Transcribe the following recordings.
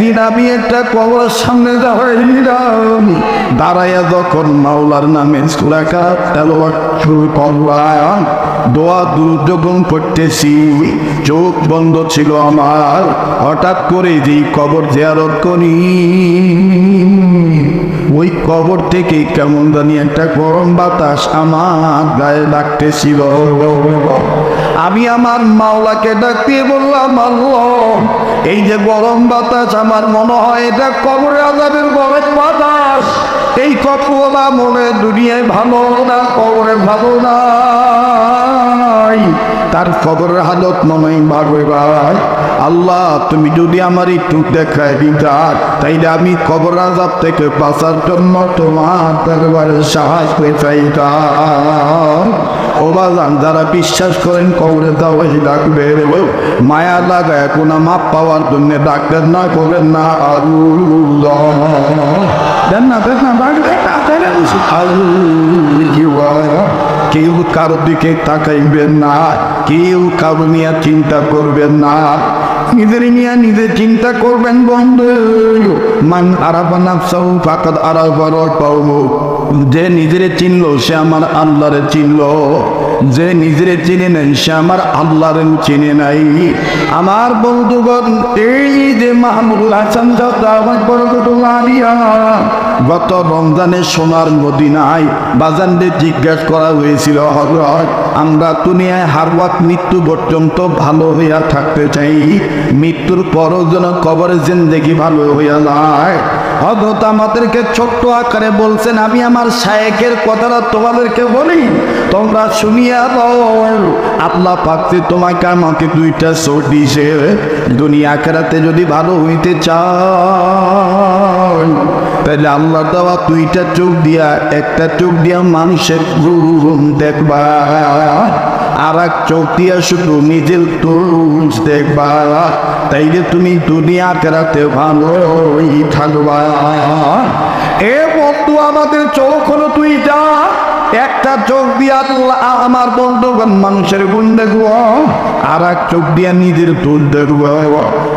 একদিন আমি একটা কবর সামনে দাঁড়াইলাম দাঁড়াইয়া যখন মাওলার নামে সুরাকা তেলোয়ার শুরু করলাম, দোয়া দুর্যোগন করতেছি চোখ বন্ধ ছিল আমার। হঠাৎ করে যেই কবর জিয়ারত করি। ওই কবর থেকে কেমন জানি একটা গরম বাতাস আমার গায়ে ডাকতেছিল আমি আমার মাওলাকে ডাকতে বললাম এই যে গরম বাতাস আমার মনে হয় এটা কবরে আজাবের গরম বাতাস। এই কপলা মনে দুনিয়ায় ভালো না, কবরে ভালো নাই তার কবরের হালত মনে ভালো ভাই আল্লাহ তুমি যদি আমার একটু দেখায় দিতা তাইলে আমি কবর আজাব থেকে বাঁচার জন্য তোমার দরবারে সাহায্য চাইতাম। ও বাজান যারা বিশ্বাস করেন কবরে দাওয়াই ডাকবে। মায়া লাগায় কোনো মাপ পাওয়ার জন্য ডাকবেন না করবেন না আল্লাহ। দেন না দেন না ডাকবেন না আল্লাহ কেউ কারোর দিকে তাকাইবেন না, কেউ কারও নিয়ে চিন্তা করবেন না। নিজের নিয়ে নিজে চিন্তা করবেন বন্ধু। মান আরাবা নাফসাহু ফাকাদ যে নিজেরে চিনল, সে আমার আল্লাহরে চিনল। যে নিজের চিনে নেন সে আমার আল্লাহরে চিনে নাই। আমার বন্ধুগণ, এই যে মাহমুদুল হাসান গত রমজানে সোনার মদিনায় বাজানদের জিজ্ঞাসা করা হয়েছিল হজরত আমরা দুনিয়ায় হারওয়াত মৃত্যু পর্যন্ত ভালো হইয়া থাকতে চাই। মৃত্যুর পরও যেন কবরে জিন্দেগি ভালো হইয়া যায়। হজরত আমাদেরকে ছোট্ট আকারে বলছেন, আমি আমার শায়েকের কথাটা তোমাদেরকে বলি। তোমরা শুনিয়া দাও আল্লাহ পাকতে তোমাকে আমাকে দুইটা চোখ দিয়েছে। দুনিয়া কেরাতে যদি ভালো হইতে চাও তাহলে আল্লাহ দেওয়া দুইটা চোখ দিয়া, একটা চোখ দিয়া মানুষের রুম দেখবা আর এক চোখ দিয়া শুধু নিজের তুষ দেখবা। তাইলে তুমি দুনিয়া কেরাতে ভালোই থাকবা। এ বন্ধু, আমাদের চোখ হলো তুই যা একটা চোখ দিয়া আমার বন্ধুগণ মানুষের গুণ দেখব আর এক চোখ দিয়া নিজের তুল দেখব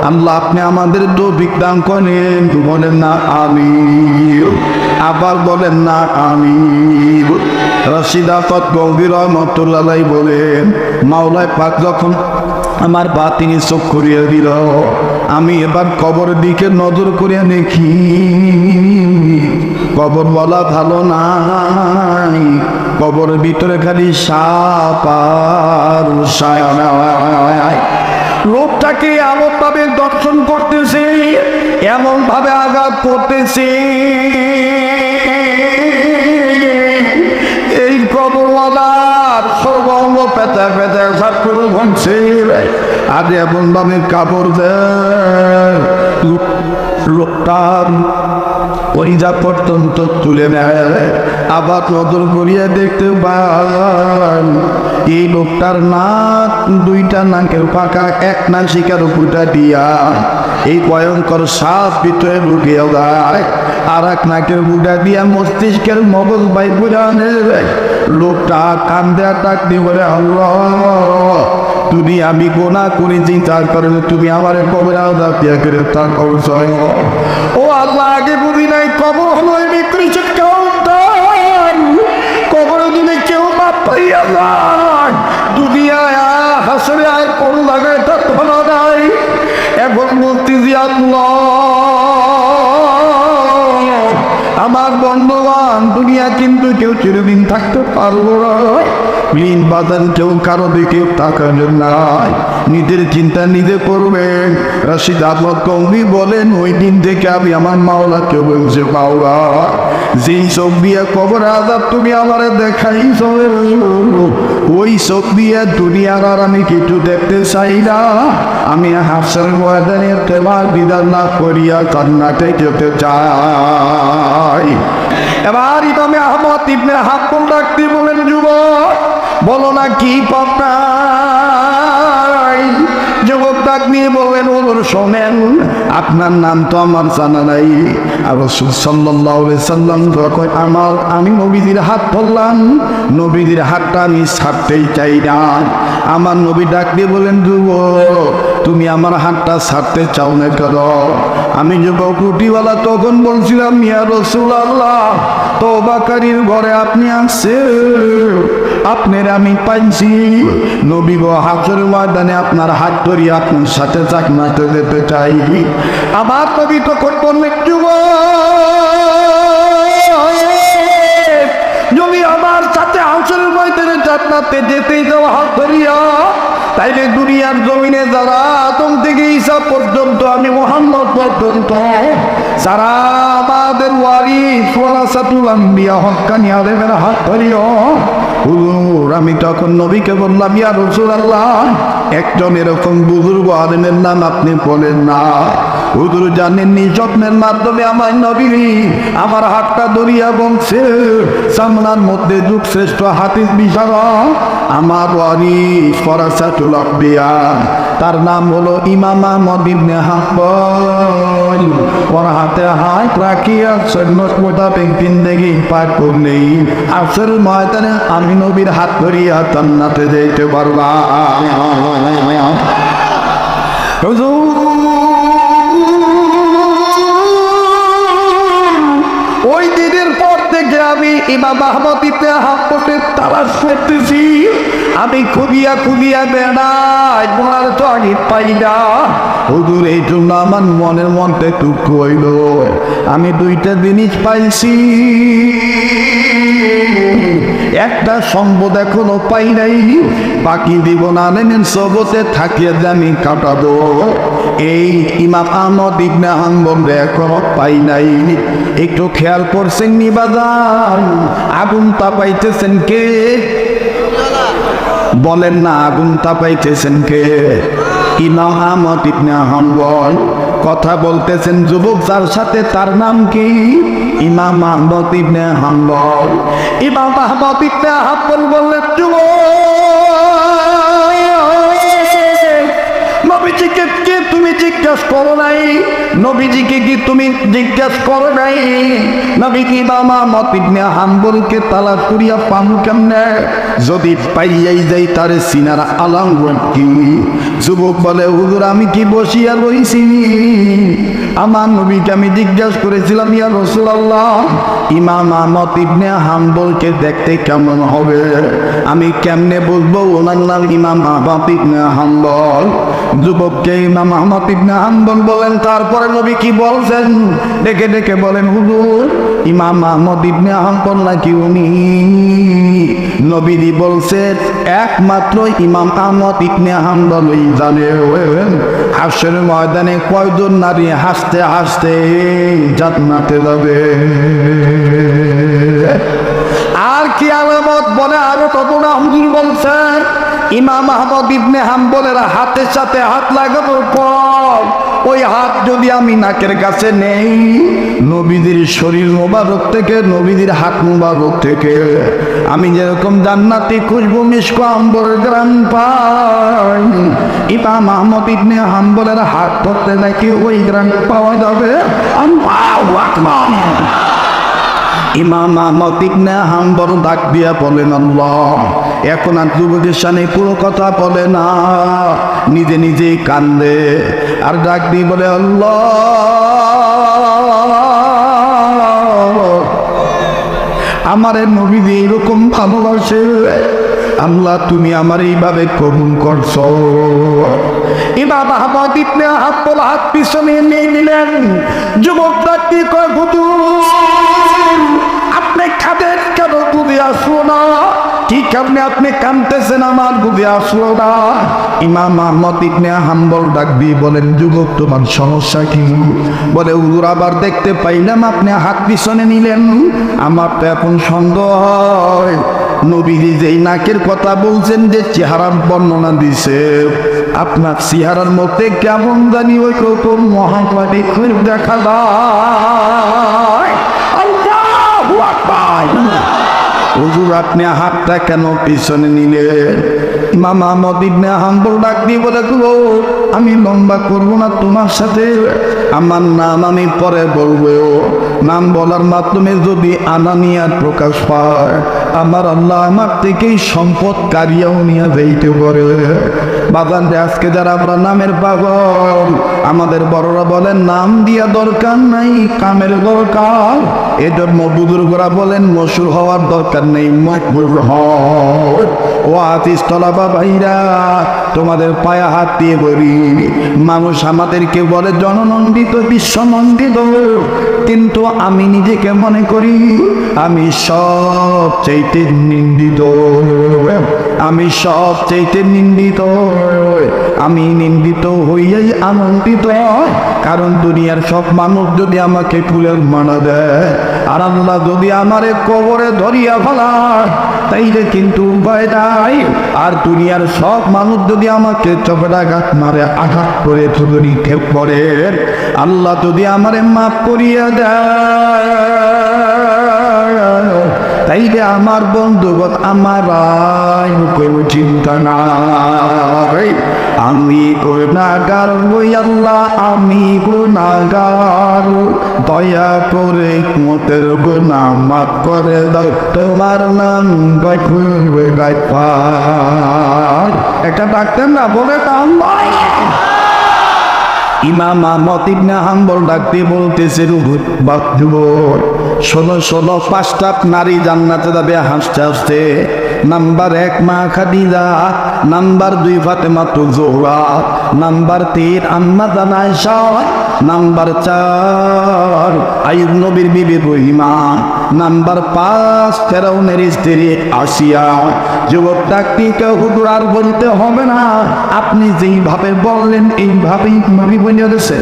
আল্লাহ, আপনি আমাদের তো বিজ্ঞান করেন। বলেন না আমি আবার বলেন না আমি রশিদাফত গম্ভীর রহমতুল্লাহ বলেন, মাওলায় পাক যখন আমার বা তিনি চোখ করিয়া দিল, আমি এবার কবরের দিকে নজর করিয়া দেখি। কবর বলা ভালো নাই। কবরের ভিতরে খালি লোকটাকে এমন ভাবে দর্শন করতেছে এমন ভাবে আঘাত করতেছে। এই কবরওয়ালার সর্বঙ্গ পেতে পেতে সাত করে ভাঙছে আর এমন ভাবে কাপড় দেয়। লোকটার ওইটা পর্যন্ত তুলে নেয়। আবার নজর করিয়া দেখতে পান, এই লোকটার নাক, দুইটা নাকের পাকা এক নাক শিকার উপরটা দিয়া এই ভয়ঙ্কর সাপ ভিতরে ঢুকিয়ে যায়। আর এক নাকের বুটা দিয়া মস্তিষ্কের মগজ বাই বুঝানে লোকটা কান্দে ডাক দিয়ে তুমি আমি গোনা করেছি, তার কারণে তুমি আমার কবর আজাদ দিয়া করে তার সহায় ও আল্লাহ, আগে বুঝি নাই, কবর হলো বিকৃষ্ট কাউন্টার কবর দিনে কেউ বাপ পাইয়া যায়। দুনিয়ায় আ- হাসরে আয় কোন লাগায় তার ভালো নাই। এখন বলতেছি, আল্লাহ, আমার বন্ধুবান দুনিয়া কিন্তু কেউ চিরদিন থাকতে পারব না। ঋণ বাজার কেউ কারও দিকে তাকাবেন নাই। নিজের চিন্তা নিজে করবেন। রশিদ আহমদ কৌমি বলেন, ওই দিন থেকে আমি আমার মাওলাকে বলছে, মাওলা, যেই চোখ দিয়ে কবর আজাব তুমি আমার দেখাই ওই চোখ দিয়ে দুনিয়ার আর আমি কিছু দেখতে চাই না। আমি হাসর ময়দানের তোমার বিধান না করিয়া কান্নাতে যেতে চাই। এবার ইমামে আহমদ ইবনে হাক্কুম ডাকতে বলেন, যুবক বলো না কি যুবক ডাক নিয়ে বললেন ওর শোনেন, আপনার নাম তো আমার জানা নাই। আর রসুল সাল্লাহ সাল্লাম যখন আমার, আমি নবীদের হাত ধরলাম নবীদের হাতটা আমি ছাড়তেই চাই না। আমার নবী ডাক দিয়ে বলেন যুবক, তুমি আমার হাতটা ছাড়তে চাও না কেন? আমি যুবক রুটিওয়ালা তখন বলছিলাম, ইয়া রসুল আল্লাহ তোবাকারীর ঘরে আপনি আসছে আপনার আমি পাইছি। নবী হাতের ময়দানে আপনার হাত ধরি আপনার সাথে চাকমাতে যেতে চাই আমার কবি তখন বললেন যুব যদি আমার সাথে হাউসের ময়দানে চাকমাতে যেতে যাওয়া হাত ধরিয়া। তাইলে দুনিয়ার জমিনে যারা আদম থেকে ঈসা পর্যন্ত, আমি মোহাম্মদ পর্যন্ত, যারা আমাদের ওয়ারি সোলাসাতুল আম্বিয়া হক্কানি আলেমের হাত ধরিও, হুজুর, আমি তখন নবীকে বললাম, ইয়া রাসূলুল্লাহ, একজন এরকম বুজুর্গ আলেমের নাম আপনি বলেন না। হুজুর জানেননি স্বপ্নের মাধ্যমে আমার নবী আমার হাতটা দরিয়া বলছে, সামনার মধ্যে যুগ শ্রেষ্ঠ হাতিস বিশারা আমার ওয়ারিস ফরাসাতুল আম্বিয়া। তার নাম হলো ইমাম আহমদ ইবনে হাম্বল। ওর হাতে হাত রাখিয়া সৈন্যত মোতাবেক জিন্দেগি পার করলেই আসল ময়দানে আমি নবীর হাত ধরিয়া জান্নাতে যেতে পারবা ওই আমি ইমাম আহমদ ইতে হাফ তালাশ করতেছি। আমি খুবিয়া খুবিয়া বেড়াই তোমার তো আমি পাই না হুজুর, এই জন্য আমার মনের মনটা দুঃখ হইল। আমি দুইটা জিনিস পাইছি। একটা সম্পদ এখনও পাই নাই, বাকি জীবন আনেন সবতে থাকিয়ে আমি কাটাবো। এই ইমাম আহমদ ইবনে হাম্বল এখনও পাই নাই। একটু খেয়াল করছেন নিবাদান আগুন তা পাইতেছেন কে? বলেন না আগুন তাপাইতেছেন কে? ইমাম আহমদ ইবনে হাম্বল কথা বলতেছেন, যুবক যার সাথে তার নাম কি? ইমাম আহমদ ইবনে হাম্বল। ইমাম আহমদ ইবনে হাম্বল বললেন, যুবক! কি তুমি জিজ্ঞাসা করো নাই? নবীজিকে কি তুমি জিজ্ঞাসা করো নাই? নবী কি বামা মতিবনে হাম্বলকে তালা করিয়া পাম কেমনে? যদি পাইয়াই যাই তারে সিনার আলাম কি? যুবক বলে, হুজুর, আমি কি বসিয়া রইছি? আমার নবীকে আমি জিজ্ঞাসা করেছিলাম, ইয়া রসুল্লাহ ইমাম আহমদ ইবনে হাম্বলকে দেখতে কেমন হবে? আমি কেমনে বলব ওনার নাম ইমাম আহমদ ইবনে হাম্বল? যুবককে ইমাম আহমদ ইবনে হাম্বল বলেন, তারপরে নবী কি বলছেন? ডেকে ডেকে বলেন, হুজুর, ইমাম আহমদ ইবনে হাম্বল নাকি উনি? নবীজি বলছেন একমাত্র ইমাম আহমদ ইবনে হাম্বলই জানে হাসের ময়দানে কয়জন নারী হাসতে হাসতে জান্নাতে যাবে? আর কি আলামত বলে আরও কত না হুজুর বলছেন ইমাম আহমদ ইবনে হাম্বলের হাতের সাথে হাত লাগানোর পর ওই হাত যদি আমি নাকের কাছে নেই, নবীদের শরীর মোবারক থেকে, নবীদের হাত মোবারক থেকে, আমি যেরকম জান্নাতি খুশবু মিশকো আম্বর গ্রাম পাই, ইমাম আহমদ ইবনে হাম্বলের হাত ধরতে নাকি ওই গ্রাম পাওয়া যাবে? ইমাম আহমদ ইবনে হাম্বল ডাক দিয়া বলেন, আল্লাহ এখন আর যুবকের সামনে পুরো কথা বলে না। নিজে নিজেই কান্দে আর ডাক দিয়ে বলে, আল্লাহ, আমার নবী দিয়ে এরকম ভালোবাসে, আল্লাহ তুমি আমার এইভাবে কবুল করছ। ইমাম আহমদ ইবনে হাম্বল হাত পিছনে নিয়ে নিলেন। যুবক ডাক দিয়ে কয়, হুজুর, আপনি কাঁদেন কেন বুঝে আসলো না? কি কারণে আপনি কাঁদতেছেন আমার বুঝে আসলো না ইমাম আহমদ ইবনে হাম্বল ডাক দিয়ে বলেন, যুবক, তোমার সমস্যা কি? বলে, হুজুর, আবার দেখতে পাইলাম আপনি হাত পিছনে নিলেন। আমার তো এখন সন্দেহ হয় নবীজি যেই নাকের কথা বলছেন যে চেহারার বর্ণনা দিছে, আপনার চেহারার মধ্যে কেমন জানি ওই রকম মহামারী দেখা যায় আল্লাহু আকবার হুজুর, আপনি হাতটা কেন পিছনে নিলে? মামা মদিনে হাম্বল ডাক দিয়ে বলে আমি লম্বা করব না তোমার সাথে? আমার নাম আমি পরে বলব। নাম বলার মাধ্যমে যদি আনানিয়ার প্রকাশ পায়, আমার আল্লাহ আমার থেকেই সম্পদ কারিয়াও নিয়ে যাইতে পারে। বাজানরে আজকে যারা আমরা নামের পাগল, আমাদের বড়রা বলেন, নাম দিয়া দরকার নাই, কামের দরকার। এজন্য বুজুর্গরা বলেন, মশুর হওয়ার দরকার নেই মকবুল হও ও আতিস তলাবা ভাইরা, তোমাদের পায়ে হাত দিয়ে বলি, মানুষ আমাদেরকে বলে, জননন্দিত, বিশ্বনন্দিত। কিন্তু আমি নিজেকে মনে করি, আমি সব চাইতে নিন্দিত। আমি সব চাইতে নিন্দিত। আমি নিন্দিত হইয়াই আনন্দিত কারণ দুনিয়ার সব মানুষ যদি আমাকে ফুলের মানা দেয়, আর আল্লাহ যদি আমারে কবরে ধরিয়া ফেলায়, তাইলে কিন্তু উপায় নাই। আর দুনিয়ার সব মানুষ যদি আমাকে চপেটাঘাত মারে, আঘাত করে ঠেপ করে আল্লাহ যদি আমারে মাফ করিয়া দেয় তাইলে আমার বন্ধুগত আমার কোনো চিন্তা নাই। আমি গুণাগার আল্লাহ, আমি গুণাগার। দয়া করে মতের গুণা মাফ করে দাও। তোমার নাম গাইবে গাই একটা ডাক্তার না বলে কাম ইমাম আহমদ ইবনে হাম্বল ডাকতে বলতেছে বাকজুব ষোলো ষোলো পাঁচটা নারী জান্নাতে যাবে, হাসতে হাসতে। নাম্বার এক মা খাদিজা, নাম্বার দুই ফাতেমা তু জোহরা, নাম্বার তিন আম্মা জানাইশা নাম্বার চার আইব নবীর বিবি রহিমা। নাম্বার পাঁচ, ফেরাউনের স্ত্রী আসিয়া। যুবক ডাকটিকে হুজুর আর বলতে হবে না? আপনি যেইভাবে বললেন, এইভাবেই নবী বলে দিয়েছে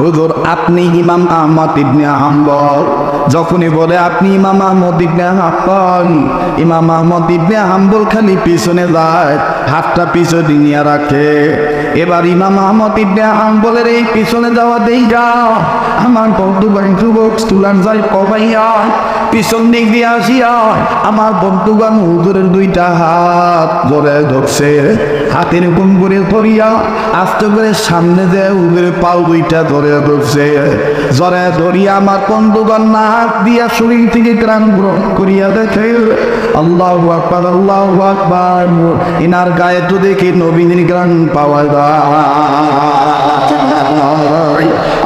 হুজুর, আপনি ইমাম আহমদ ইবনে হাম্বল। যখনই বলে, আপনি ইমাম আহমদ ইবনে হাম্বল, ইমাম আহমদ ইবনে হাম্বল খালি পিছনে যায়, হাতটা পিছনে নিয়ে রাখে। এবার ইমাম আহমদ ইবনে হাম্বলের এই পিছনে যাওয়া দেই যা। আমার বন্ধু ভাই যুবক, স্টুডেন্ট যাই কবাইয়া পিছন দিক দিয়ে আসিয়া আমার বন্ধুগণ হুজুরের দুইটা হাত ধরে ধরছে। হাতের গুম করে ধরিয়া আস্তে করে সামনে যে হুজুরের পাও দুইটা ধরে ধরছে। জরে ধরিয়া আমার বন্ধুগণ নাক দিয়া শরীর থেকে ত্রাণ গ্রহণ করিয়া দেখে, আল্লাহ আকবার আল্লাহ আকবার। ইনার গায়ে তো দেখি নবীনের গ্রাণ পাওয়া যায়।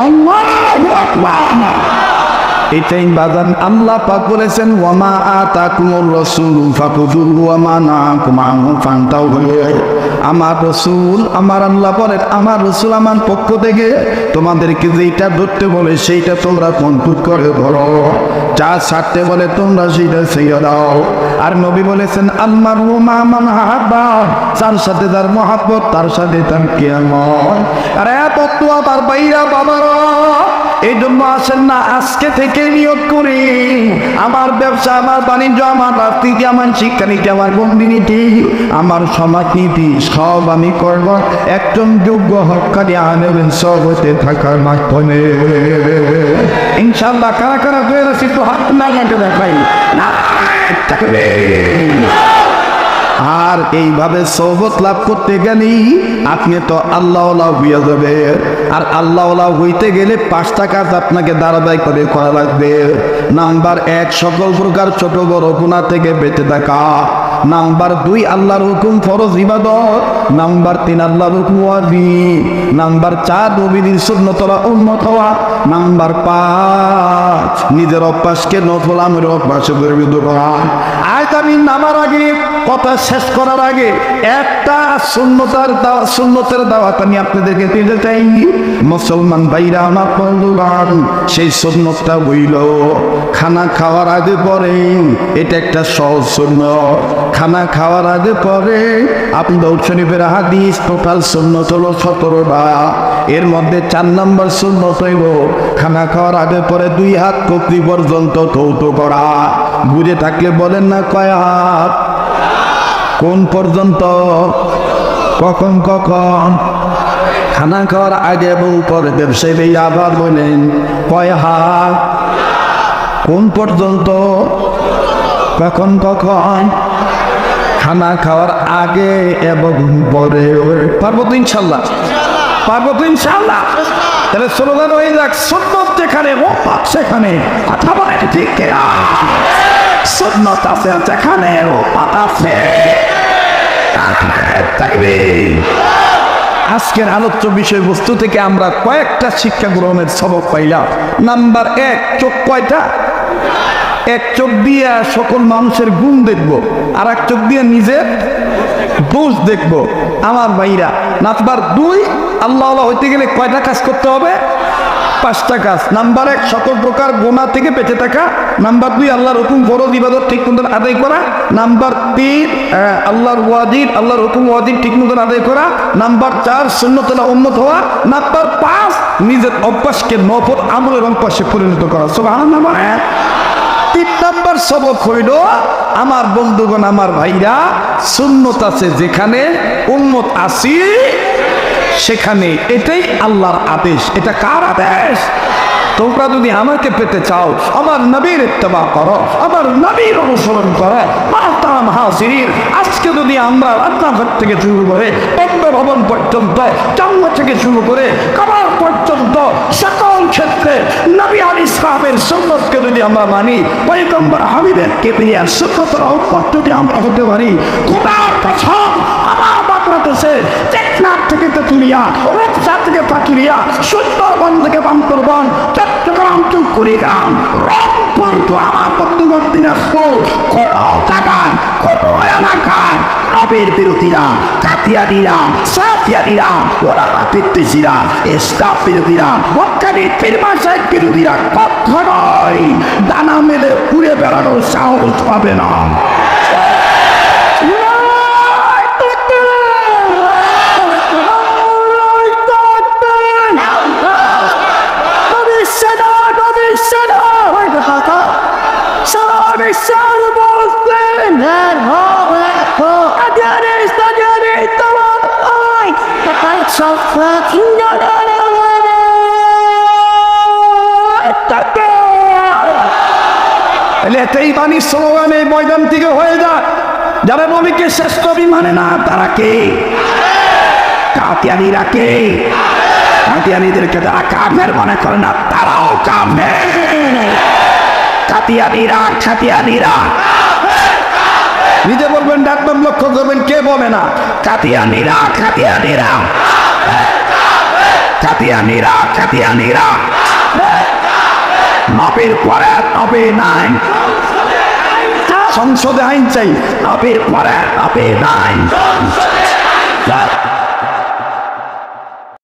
আল্লাহ আকবার। এটাই বাদান। আল্লাহ পাক বলেছেন ওয়ামা আতাকুমুর রাসূল ফাকুযুহু ওয়া মা নাহাকুম আনহু ফান্তাউ আমার রসুল, আমার আল্লাহ বলেন, আমার রসুল আমার পক্ষ থেকে তোমাদেরকে যেইটা ধরতে বলে সেইটা তোমরা কন্ট্রোল করে ধরো। যা ছাড়তে বলে তোমরা সেইটা ছেড়ে দাও। আর নবী বলেছেন, আল্লাহর মান যার সাথে তার মহাব্বত, তার সাথে তার কিয়ামত। আর এত তো আমার বাইরা বাবারা এই জন্য আসেন না, আজকে থেকে নিয়োগ করি। আমার ব্যবসা, আমার বাণিজ্য, আমার রাজনীতি, আমার শিক্ষানীতি, আমার বন্দিনীতি আমার সমাজনীতি সব আমি করব। একজন যোগ্য হকারি আনেবেন সব হতে থাকার মাধ্যমে। ইনশাল্লাহ কারা কারা হয়ে গেছে তো হাত না গাঁটে দেখাই। আর এইভাবে সৌবত লাভ করতে গেলেই আপনি তো আল্লাহ হইয়া যাবে। আর আল্লাহ হইতে গেলে পাঁচটা কাজ আপনাকে করে করা লাগবে। নাম্বার এক, সকল প্রকার ছোট বড় গুণা থেকে বেঁচে থাকা। নাম্বার দুই, আল্লাহর হুকুম ফরজ ইবাদত। নাম্বার তিন, আল্লাহর হুকুম ওয়াজি। নাম্বার চার নবীর শূন্যতলা উন্নত হওয়া। নাম্বার পাঁচ, নিজের অভ্যাসকে নফল আমের অভ্যাসে পরিণত করা। আমি নামার আগে, কথা শেষ করার আগে একটা শূন্যতার দাওয়া শূন্যতের দাওয়াত আমি আপনাদেরকে দিতে চাই। মুসলমান ভাইরা, আমার বন্ধুবান সেই শূন্যতটা হইল, খানা খাওয়ার আগে পরে, এটা একটা সহজ শূন্য খানা খাওয়ার আগে পরে, আপনি দৌড় শরীফের হাদিস টোটাল শূন্যত হলো সতেরোটা এর মধ্যে চার নম্বর শূন্যত হইব খানা খাওয়ার আগে পরে দুই হাত কপি পর্যন্ত কৌত করা। বুঝে থাকলে বলেন না কয় হাত? কোন পর্যন্ত? কখন কখন? খানা খাওয়ার আগে এবং পরে ব্যবসায়ী আবার বলেন, কয় হাত? কোন পর্যন্ত? কখন কখন? খানা খাওয়ার আগে এবং পরে পারব ইনশাল্লাহ। পারব তো ইনশাল্লাহ তাহলে স্লোগান হয়ে যাক সন্ন্যত যেখানে ও সেখানে। কথা বলে ঠিক সন্ন্যত আছে যেখানে ও আছে। আজকের আলোচ্য বিষয়বস্তু থেকে আমরা কয়েকটা শিক্ষা গ্রহণের সবক পাইলাম। নাম্বার এক, চোখ কয়টা? এক চোখ দিয়ে সকল মানুষের গুণ দেখব, আর এক চোখ দিয়ে নিজের দোষ দেখব। আমার ভাইরা নাম্বার দুই, আল্লাহ হইতে গেলে কয়টা কাজ করতে হবে? পাঁচটা কাজ। নাম্বার এক, সকল প্রকার গোনা থেকে বেঁচে থাকা। নাম্বার দুই, আল্লাহর হুকুম, ফরজ ইবাদত ঠিক মতন আদায় করা। নাম্বার তিন আল্লাহর ওয়াজিদ, আল্লাহর হুকুম, ওয়াজিদ ঠিক মতন আদায় করা। নাম্বার চার শূন্যতলা উন্নত হওয়া। নাম্বার পাঁচ, নিজের অভ্যাসকে নফল আমলের অভ্যাসে পরিণত করা। সব আনন্দ সবক হইল আমার বন্ধুগণ, আমার ভাইরা, সুন্নত আছে যেখানে উন্মত আসি সেখানে। এটাই আল্লাহর আদেশ। এটা কার আদেশ? তোমরা যদি আমাকে পেতে চাও, আমার নবীর ইত্তেবা করো, আমার নবীর অনুসরণ করো। মাতাম হাসির আজকে যদি আমরা রান্নাঘর থেকে শুরু করে পদ্ম ভবন পর্যন্ত জন্ম থেকে শুরু করে, কবর পর্যন্ত সকল ক্ষেত্রে নবী আলী সাহাবের সুন্নতকে যদি আমরা মানি, পয়গম্বর হাবিবের কেপিয়ার সুন্নতর অভ্যাস যদি আমরা হতে পারি খোদার কসম আমার বাংলাদেশে টেকনাথ থেকে তেতুলিয়া রূপসা থেকে পাতুলিয়া সুন্দরবন থেকে বান্তরবন চট্টগ্রাম টু কুড়িগ্রাম, রংপুর তো আমার বন্ধুগণ দিনাজপুর। কত জায়গায় কত এলাকায় আবের বিরোধীরা, কাতিয়ারিরা, সাতিয়ারিরা ওরা বিদ্বেষীরা স্টাফ বিরোধীরা বক্কারি ফিরমাসায় বিরোধীরা কখনোই দানা মেলে উড়ে বেড়ানোর সাহস পাবে না। বাণী স্লোগান এই ময়দান থেকে হয়ে যায় যারা নবীকে শ্রেষ্ঠ মানে না, তারা কে? কাতিয়ানিরা কে? কাতিয়ানিদেরকে যারা কামের মনে করে না, তারাও কামে কাতিয়ানিরা খাতিয়ানিরা নিজে বলবেন ডাক্তার লক্ষ্য করবেন, কে বলে না? কাতিয়ানিরা কাতিয়ানিরা। কাতিয়ানিরা কাতিয়ানিরা। মাপের এক তবে নাই। সংসদে আইন চাই। ধাপের পর এক তবে নাই।